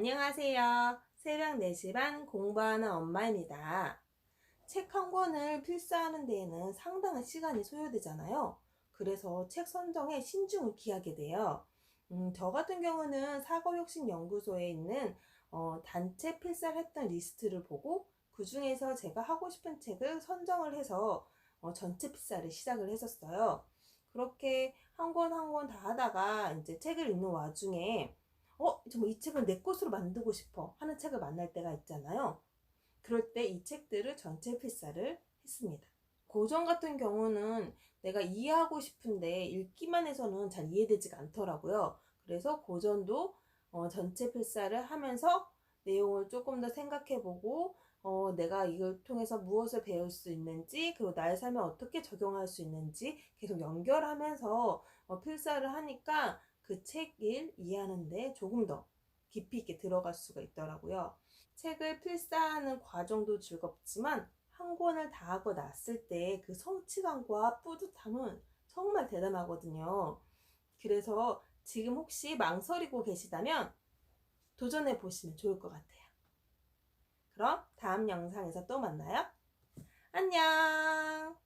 안녕하세요. 새벽 4시 반 공부하는 엄마입니다. 책 한 권을 필사하는 데에는 상당한 시간이 소요되잖아요. 그래서 책 선정에 신중을 기하게 돼요. 음, 저 같은 경우는 사고혁신연구소에 있는 어, 단체 필사를 했던 리스트를 보고 그 중에서 제가 하고 싶은 책을 선정을 해서 어, 전체 필사를 시작을 했었어요. 그렇게 한 권 한 권 다 하다가 이제 책을 읽는 와중에 어, 정말 이 책을 내 것으로 만들고 싶어 하는 책을 만날 때가 있잖아요. 그럴 때 이 책들을 전체 필사를 했습니다. 고전 같은 경우는 내가 이해하고 싶은데 읽기만 해서는 잘 이해되지가 않더라고요. 그래서 고전도 어, 전체 필사를 하면서 내용을 조금 더 생각해보고 어, 내가 이걸 통해서 무엇을 배울 수 있는지 그리고 나의 삶에 어떻게 적용할 수 있는지 계속 연결하면서 어, 필사를 하니까 그 책을 이해하는데 조금 더 깊이 있게 들어갈 수가 있더라고요. 책을 필사하는 과정도 즐겁지만 한 권을 다 하고 났을 때 그 성취감과 뿌듯함은 정말 대단하거든요. 그래서 지금 혹시 망설이고 계시다면 도전해 보시면 좋을 것 같아요. 그럼 다음 영상에서 또 만나요. 안녕!